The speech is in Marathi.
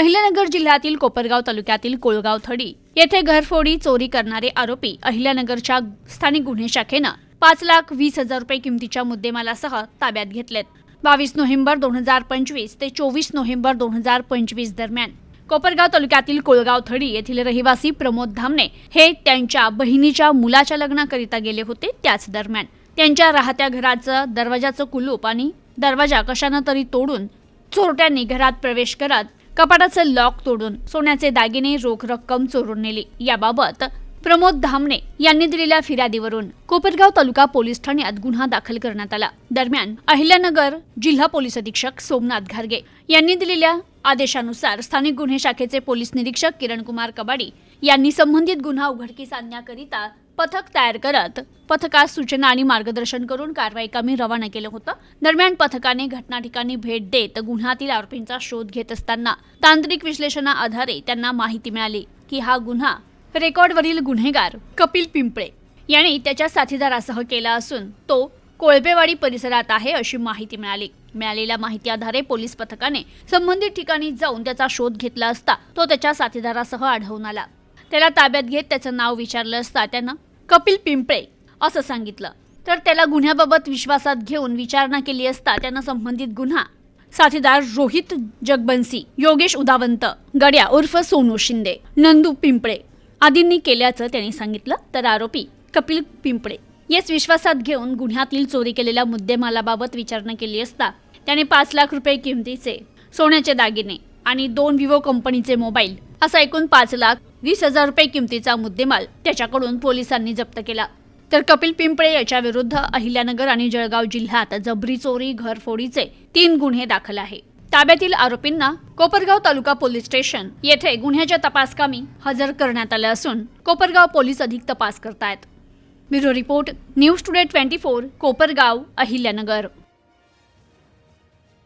अहिल्यानगर जिल्ह्यातील कोपरगाव तालुक्यातील कोळगाव थडी येथे घरफोडी चोरी करणारे आरोपी अहिल्यानगरच्या स्थानिक गुन्हे शाखेनं पाच लाख वीस हजार रुपये किमतीच्या मुद्देमालासह ताब्यात घेतलेत. बावीस नोव्हेंबर दोन हजार पंचवीस ते चोवीस नोव्हेंबर दोन हजार पंचवीस दरम्यान कोपरगाव तालुक्यातील कोळगाव थडी येथील रहिवासी प्रमोद धामणे हे त्यांच्या बहिणीच्या मुलाच्या लग्नाकरिता गेले होते त्याच दरम्यान. त्यांच्या राहत्या घराचं दरवाजाचं कुलूप आणि दरवाजा कशानं तरी तोडून चोरट्यांनी घरात प्रवेश करत कपाटाचं लॉक तोडून सोन्याचे दागिने रोख रक्कम चोरून नेली. याबाबत प्रमोद धामणे यांनी दिलेल्या फिर्यादीवरून कोपरगाव तालुका पोलीस ठाण्यात गुन्हा दाखल करण्यात आला. दरम्यान अहिल्यानगर जिल्हा पोलीस अधीक्षक सोमनाथ घारगे यांनी दिलेल्या आदेशानुसार स्थानिक गुन्हे शाखेचे पोलीस निरीक्षक किरण कुमार कबाडी यांनी संबंधित गुन्हा उघडकीस आणण्याकरिता पथक तयार करत पथकास सूचना आणि मार्गदर्शन करून कारवाई कामी रवाना केलं होतं. दरम्यान पथकाने घटना ठिकाणी भेट देत गुन्ह्यातील आरोपींचा शोध घेत असताना तांत्रिक विश्लेषणाआधारे त्यांना माहिती मिळाली की हा गुन्हा रेकॉर्डवरील गुन्हेगार कपिल पिंपळे याने त्याच्या साथीदारासह केला असून तो कोळबेवाडी परिसरात आहे अशी माहिती मिळाली. मिळालेल्या माहिती आधारे पोलीस पथकाने संबंधित ठिकाणी जाऊन त्याचा शोध घेतला असता तो त्याच्या साथीदारासह आढळून आला. त्याला ताब्यात घेत त्याचं नाव विचारलं असता त्यानं कपिल पिंपळे असं सांगितलं. तर त्याला गुन्ह्याबाबत विश्वासात घेऊन विचारणा केली असता त्यानं संबंधित गुन्हा साथीदार रोहित जगबन्सी योगेश उदावंत गड्या उर्फ सोनू शिंदे नंदू पिंपळे आदींनी केल्याचं त्यांनी सांगितलं. तर आरोपी कपिल पिंपळे. येस विश्वासात घेऊन गुन्ह्यातील चोरी केलेल्या मुद्देमालाबाबत विचारणा केली असता त्याने पाच लाख रुपये किमतीचे सोन्याचे दागिने आणि दोन विवो कंपनीचे मोबाईल असा एकूण पाच लाख वीस हजार रुपये किमतीचा मुद्देमाल त्याच्याकडून पोलिसांनी जप्त केला. तर कपिल पिंपळे याच्या विरुद्ध अहिल्यानगर आणि जळगाव जिल्ह्यात जबरी चोरी घरफोडीचे तीन गुन्हे दाखल आहे. ताब्यातील आरोपींना कोपरगाव तालुका पोलीस स्टेशन येथे गुन्ह्याच्या तपासकामी हजर करण्यात आलं असून कोपरगाव पोलीस अधिक तपास करतायत. Bureau report news today twenty four Kopargaon Ahilyanagar.